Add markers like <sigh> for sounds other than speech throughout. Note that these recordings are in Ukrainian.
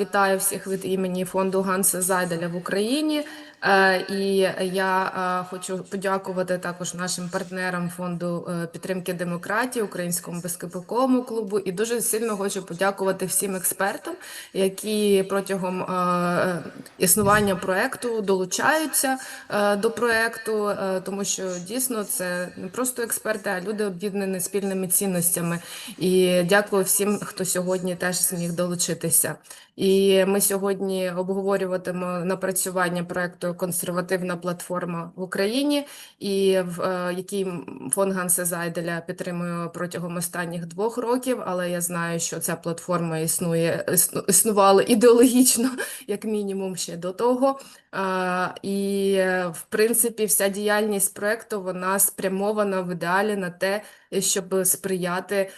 Вітаю всіх від імені фонду Ганса Зайделя в Україні. Е, І я е, хочу подякувати також нашим партнерам фонду е, підтримки демократії, Українському безпековому клубу. І дуже сильно хочу подякувати всім експертам, які протягом існування проекту долучаються до проекту, тому що дійсно це не просто експерти, а люди об'єднані спільними цінностями. І дякую всім, хто сьогодні теж зміг долучитися. І ми сьогодні обговорюватимемо напрацювання проекту Консервативна платформа в Україні, і в якій фон Ганса Зайделя підтримує протягом останніх двох років. Але я знаю, що ця платформа існує існувала ідеологічно, як мінімум, ще до того. І в принципі, вся діяльність проекту вона спрямована в ідеалі на те, щоб сприяти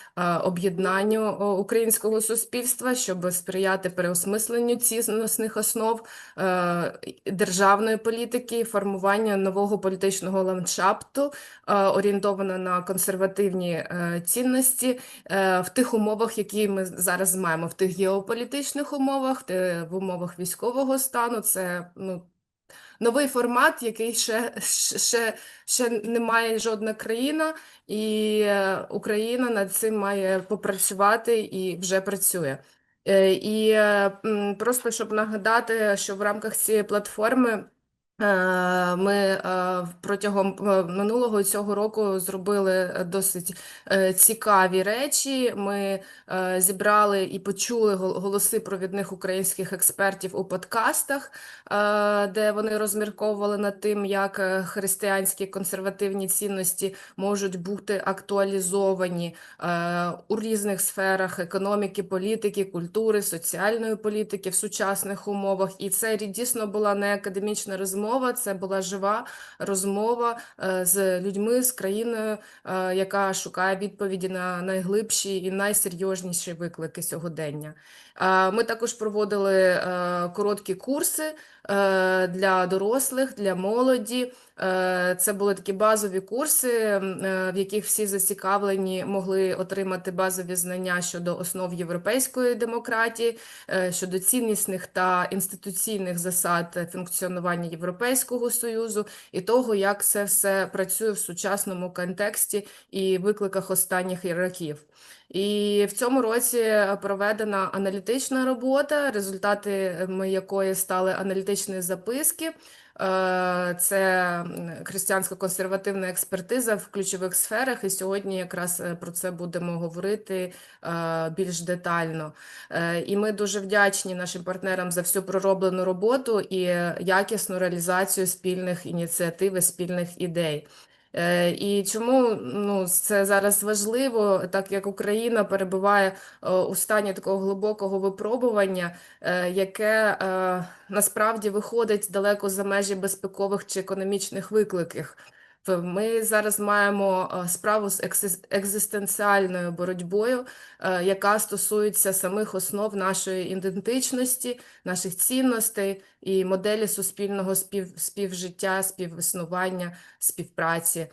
об'єднанню українського суспільства, щоб сприяти переосмисленню цінностних основ державної політики, формуванню нового політичного ландшафту, орієнтовано на консервативні е, цінності е, в тих умовах, які ми зараз маємо, в тих геополітичних умовах, в умовах військового стану. Це ну. Новий формат, який ще, ще, ще не має жодна країна, і Україна над цим має попрацювати і вже працює. Е, І просто щоб нагадати, що в рамках цієї платформи ми е, протягом е, минулого цього року зробили е, досить е, цікаві речі. Ми е, зібрали і почули гол- голоси провідних українських експертів у подкастах, е, де вони розмірковували над тим, як е, християнські консервативні цінності можуть бути актуалізовані е, у різних сферах економіки, політики, культури, соціальної політики в сучасних умовах. І це дійсно була не академічна розмова, це була жива розмова е, з людьми, з країною, е, яка шукає відповіді на найглибші і найсерйозніші виклики сьогодення. Е, Ми також проводили короткі курси для дорослих, для молоді. Е, Це були такі базові курси, е, в яких всі зацікавлені могли отримати базові знання щодо основ європейської демократії, е, щодо ціннісних та інституційних засад функціонування Європейського Союзу і того, як це все працює в сучасному контексті і викликах останніх років. І в цьому році проведена аналітична робота, результати е, якої стали аналітичні записки. Е, Це м, християнсько-консервативна експертиза в ключових сферах, і сьогодні якраз е, про це будемо говорити більш детально. І ми дуже вдячні нашим партнерам за всю пророблену роботу і якісну реалізацію спільних ініціатив і спільних ідей. Е, І чому ну, це зараз важливо, так як Україна перебуває е, у стані такого глибокого випробування, е, яке насправді виходить далеко за межі безпекових чи економічних викликів. Ми зараз маємо е, справу з екзистенціальною боротьбою, е, яка стосується самих основ нашої ідентичності, наших цінностей і моделі суспільного спів, співжиття, співіснування, співпраці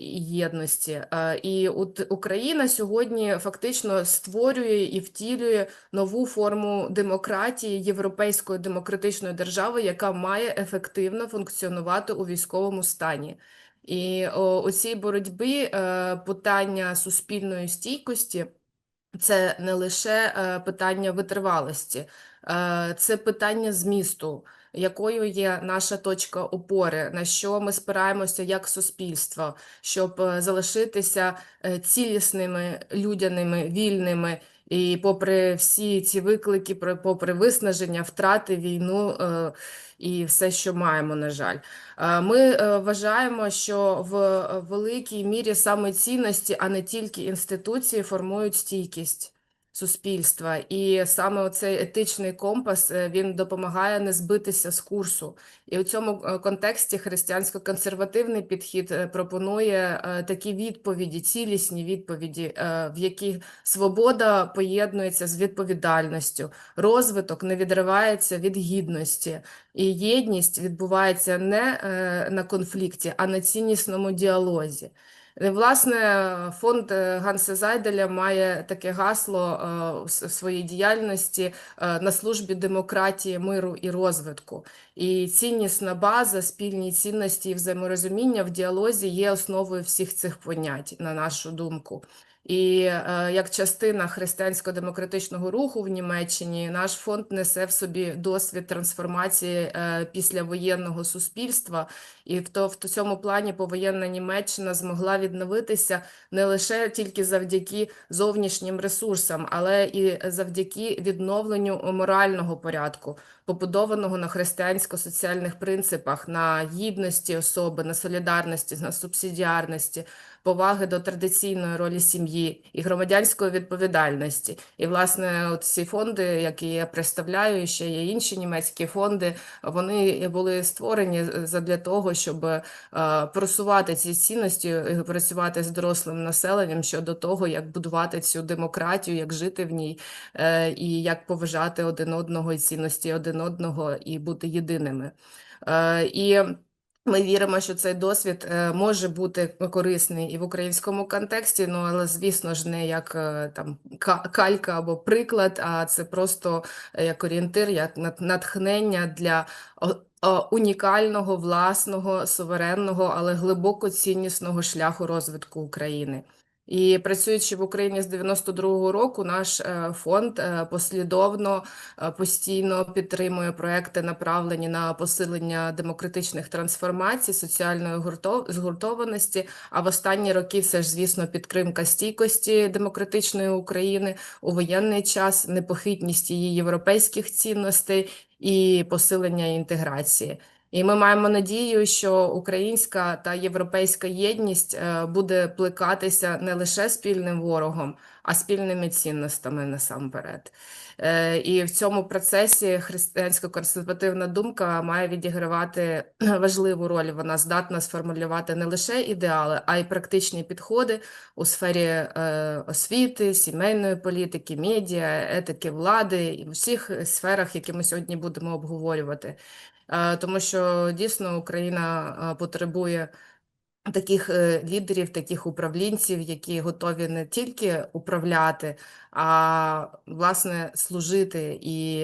єдності. Е, І Україна сьогодні фактично створює і втілює нову форму демократії європейської демократичної держави, яка має ефективно функціонувати у військовому стані. І у цій боротьбі е, питання суспільної стійкості це не лише е, питання витривалості, е, це питання змісту, якою є наша точка опори, на що ми спираємося як суспільство, щоб е, залишитися е, цілісними, людяними, вільними. І попри всі ці виклики, попри виснаження, втрати, війну е, і все, що маємо, на жаль. Ми вважаємо, що в великій мірі саме цінності, а не тільки інституції, формують стійкість суспільства. І саме оцей етичний компас е, він допомагає не збитися з курсу. І у цьому е, контексті християнсько-консервативний підхід е, пропонує такі відповіді, цілісні відповіді, в яких свобода поєднується з відповідальністю, розвиток не відривається від гідності. І єдність відбувається не на конфлікті, а на ціннісному діалозі. Власне, фонд е, Ганса Зайделя має таке гасло е, в своїй діяльності е, на службі демократії, миру і розвитку. І ціннісна база, спільні цінності і взаєморозуміння в діалозі є основою всіх цих понять, на нашу думку. І е, як частина християнсько-демократичного руху в Німеччині, наш фонд несе в собі досвід трансформації е, післявоєнного суспільства. І в, то, в цьому плані повоєнна Німеччина змогла відновитися не лише тільки завдяки зовнішнім ресурсам, але і завдяки відновленню морального порядку, побудованого на християнсько-соціальних принципах, на гідності особи, на солідарності, на субсидіарності, поваги до традиційної ролі сім'ї і громадянської відповідальності. І, власне, ці фонди, які я представляю, і ще є інші німецькі фонди, вони були створені для того, щоб е, просувати ці цінності, е, працювати з дорослим населенням щодо того, як будувати цю демократію, як жити в ній, е, і як поважати один одного і цінності один одного і бути єдиними. Е, І ми віримо, що цей досвід е, може бути корисний і в українському контексті, ну але звісно ж не як е, там ка- калька або приклад, а це просто е, як орієнтир, як нат- натхнення для унікального, власного, суверенного, але глибоко ціннісного шляху розвитку України. І працюючи в Україні з 92-го року, наш е, фонд е, послідовно е, постійно підтримує проекти, направлені на посилення демократичних трансформацій, соціальної гуртов- згуртованості. А в останні роки все ж, звісно, підтримка стійкості демократичної України у воєнний час, непохитність її європейських цінностей і посилення інтеграції. І ми маємо надію, що українська та європейська єдність е, буде плекатися не лише спільним ворогом, а спільними цінностями насамперед. Е, І в цьому процесі християнсько-консервативна думка має відігравати <clears throat> важливу роль. Вона здатна сформулювати не лише ідеали, а й практичні підходи у сфері е, освіти, сімейної політики, медіа, етики влади і в усіх сферах, які ми сьогодні будемо обговорювати. Е, Тому що дійсно Україна потребує таких е, лідерів, таких управлінців, які готові не тільки управляти, а власне служити, і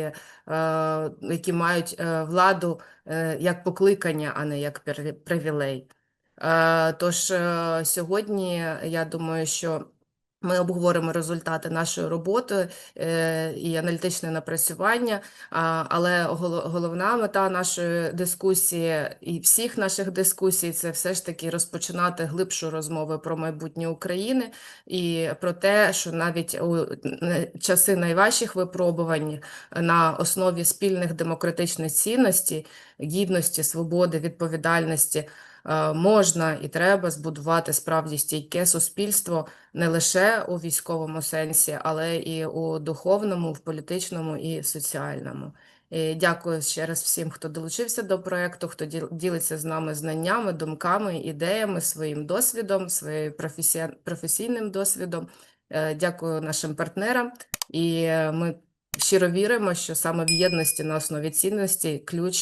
е, які мають е, владу е, як покликання, а не як привілей. Е, Тож сьогодні я думаю, що ми обговоримо результати нашої роботи е, і аналітичне напрацювання. Але головна мета нашої дискусії і всіх наших дискусій це все ж таки розпочинати глибшу розмову про майбутнє України і про те, що навіть у е, часи найважчих випробувань на основі спільних демократичних цінностей, гідності, свободи, відповідальності. Е, Можна і треба збудувати справді стійке суспільство не лише у військовому сенсі, але і у духовному, в політичному і соціальному. І дякую ще раз всім, хто долучився до проекту, хто ділиться з нами знаннями, думками, ідеями, своїм досвідом, своїм професійним досвідом. Е, Дякую нашим партнерам, і е, ми щиро віримо, що саме в єдності на основі цінностей ключ